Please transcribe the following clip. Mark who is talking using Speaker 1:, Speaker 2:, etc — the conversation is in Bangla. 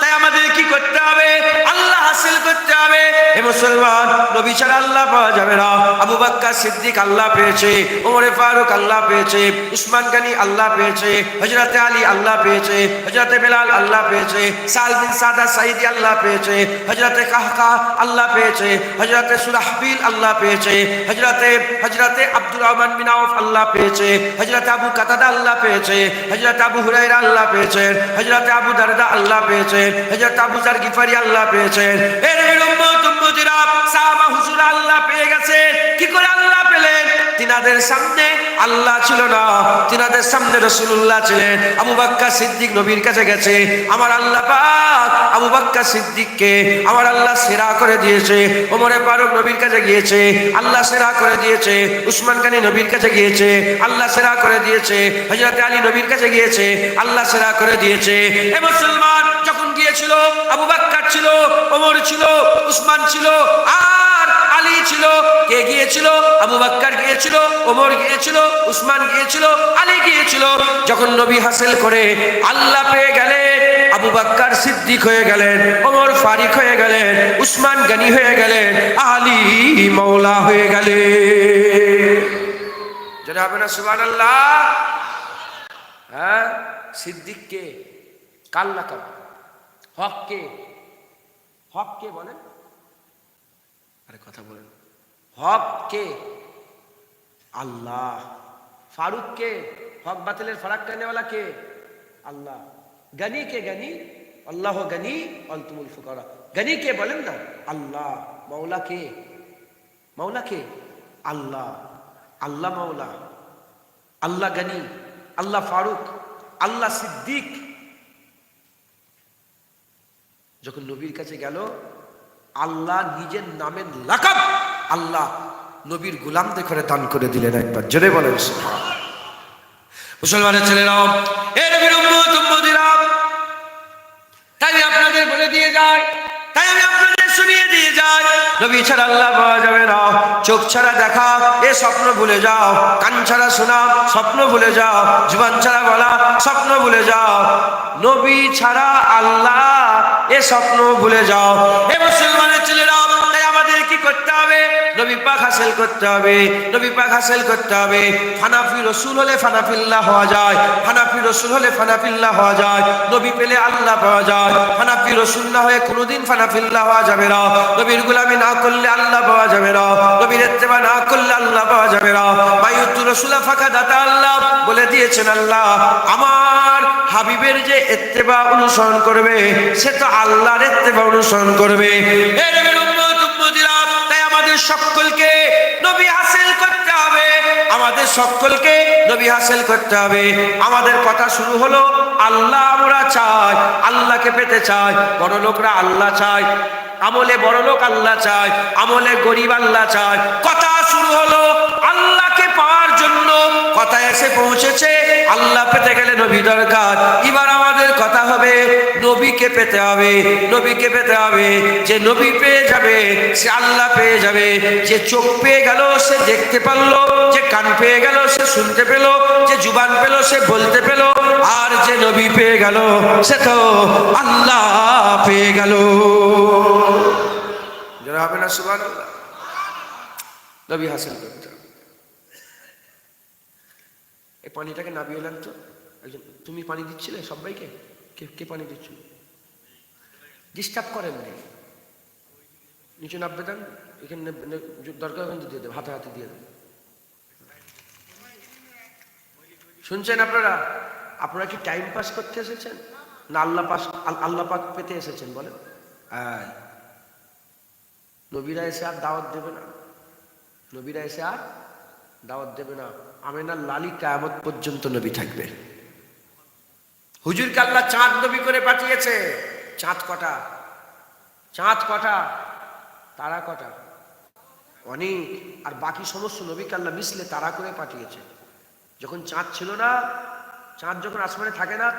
Speaker 1: তাই আমাদের কি করতে হবে? আল্লাহ হাসিল করতে হবে। হে মুসলমান নবী ছাড়া আল্লাহ পাওয়া যাবে না আবু বাক্কার সিদ্দিক আল্লাহ পেয়েছে ওমরে ফারুক আল্লাহ পেয়েছে উসমান গানি আল্লাহ পেয়েছে হজরতে আলী আল্লাহ পেয়েছে হজরতে বেলাল আল্লাহ পেয়েছে সাল সাদা সাইদি আল্লাহ পেয়েছে হজরতে কাহকা আল্লাহ পেয়েছে হজরতে সুরাহবিল আল্লাহ পেয়েছে হজরতে হজরতে আব্দুর রহমান বিন আউফ আল্লাহ পেয়েছে হজরতে আবু কাতাদা আল্লাহ পেয়েছে হজরতে আবু হুরাইরা আল্লাহ পেয়েছেন হজরতে আবু দারদা আল্লাহ পেয়েছেন হজরত আবু জার গিফারি আল্লাহ পেয়েছেন এর উম্মত উম্মতিরা তিনাদের সামনে আল্লাহ ছিল না। তিনাদের সামনে রসুল্লাহ ছিলেন। আবু বাক্কা সিদ্দিক নবীর কাছে গেছে। আমার আল্লাহ আবু বাক্কা সিদ্দিককে আমার আল্লাহ সেরা করে দিয়েছে। ওমরে ফারুক নবীর কাছে গিয়েছে। আল্লাহ সেরা করে দিয়েছে। উসমান গানি নবীর কাছে গিয়েছে। আল্লাহ সেরা করে দিয়েছে। হজরত আলী নবীর কাছে গিয়েছে। আল্লাহ সেরা করে দিয়েছে। এ মুসলমান যখন গিয়েছিল, আবু বাক্কার ছিল, ওমর ছিল, উসমান ছিল, আর আলী ছিল কে গিয়েছিল? আবু বাক্কার গিয়েছিল, ওমর গিয়েছিল, উসমান গিয়েছিল, আলী গিয়েছিল। যখন নবী হাসিল করে আল্লাহ পেয়ে গেলেন, আবু বাক্কার সিদ্দিক হয়ে গেলেন, ওমর ফারিক হয়ে গেলেন, উসমান গানি হয়ে গেলেন, আলী মৌলা হয়ে গেলেন। যেটা হবে না সুবান আল্লাহ হ্যাঁ? সিদ্দিক কে? কাল লাকাব? হক কে? হক কে বলেন? আরে কথা বলেন। হক কে আল্লাহ। ফারুক কে হক বাতিলের ফারাক কানেওয়ালা কে আল্লাহ। গনি কে গনি, আল্লাহ গনি অন্তুমুল ফুকারা। গনি কে বলেন না, আল্লাহ মৌলা কে মৌলা কে আল্লাহ। আল্লাহ মৌলা আল্লাহ গনি, আল্লাহ ফারুক, আল্লাহ সিদ্দিক। যখন নবীর কাছে গেল, আল্লাহ নিজের নামের লাকাব। আল্লাহ নবীর গুলামদের করে দান করে দিলেন একবার। জোরে বলেন। মুসলমানের ছেলেরাও, এ নবীর তাই আপনাদের বলে দিয়ে যাই তাই আমি আপনাদের শুনিয়ে দিয়ে যাই। নবী ছাড়া আল্লাহ পাওয়া যাবে না। চোখ ছাড়া দেখা, এ স্বপ্ন ভুলে যাও। কান ছাড়া শোনা, স্বপ্ন ভুলে যাও। জীবন ছাড়া বলা, স্বপ্ন ভুলে যাও। নবী ছাড়া আল্লাহ এ স্বপ্ন ভুলে যাও। এ মুসলমানের ছেলেরা নবী পাক হাসিল করতে হবে, নবী পাক হাসিল করতে হবে। ফানাফি রসুল হলে ফানাফিল্লাহ হওয়া যায় ফানাফি রসুল হলে ফানাফিল্লাহ হওয়া যায়, নবী পেলে আল্লাহ পাওয়া যায়। ফানাফি রসুল না হয়ে কোনোদিন ফানাফিল্লাহ হওয়া যাবে না। নবীর গুলামি না করলে আল্লাহ পাওয়া যাবে না। নবীর ইত্তেবা না করলে আল্লাহ পাওয়া যাবে না। মাইয়ুতু রসুলা ফাঁকা দাতা আল্লাহ বলে দিয়েছেন আল্লাহ, আমার হাবিবের যে ইত্তেবা অনুসরণ করবে, সে তো আল্লাহর ইত্তেবা অনুসরণ করবে। আমাদের সকলকে নবী হাসিল করতে হবে। আমাদের সকলকে নবী হাসিল করতে হবে। আমাদের কথা শুরু হলো, আল্লাহ আমরা চাই, আল্লাহকে পেতে চাই, বড় লোকরা আল্লাহ চায়, আমলে বড় লোক আল্লাহ চায়, আমলে গরিব আল্লাহ চায়। কথা শুরু হলো, আল্লাহকে পাওয়ার জন্য। কথা এসে পৌঁছেছে, আল্লাহ পেতে গেলে নবী দরকার। এবার আমাদের কথা হবে নবীকে পেতে হবে, নবীকে পেতে হবে। যে নবী পেয়ে যাবে, সে আল্লাহ পেয়ে যাবে। যে চোখ পেয়ে গেল, সে দেখতে পারল। যে কান পেয়ে গেল, সে শুনতে পেল। যে জুবান পেল, সে বলতে পেল। আর যে নবী পেয়ে গেল, সে তো আল্লাহ পেয়ে গেল। হবে না সুবান নবী হাসিল করতে হবে। এই পানিটাকে নাবিয়ে এলাম তো। একজন তুমি পানি দিচ্ছিলে সবাইকে? কে কে পানি দিচ্ছিল ডিস্টার্ব করেন নি। নিচে নামবে দেন এখানে দরকার কিন্তু দিয়ে দেবে, হাতে হাতে দিয়ে দেবে। শুনছেন আপনারা? আপনারা কি টাইম পাস করতে এসেছেন? না আল্লাহ পাস আল্লাহ পাক পেতে এসেছেন, বলেন। নবীরা এসে আর দাওয়াত দেবে না। নবীরা এসে আর দাওয়াত দেবে না। আমেনার লালি কায়ামত পর্যন্ত নবী থাকবে। হুজুরকে আল্লাহ চাঁদ নবী করে পাঠিয়েছে। চাঁদ কটা? চাঁদ কটা? তারা কটা? অনেক। আর বাকি সমস্ত নবীকে আল্লাহ মিশলে তারা করে পাঠিয়েছে। যখন চাঁদ ছিল না, চাঁদ যখন আসমানে থাকে না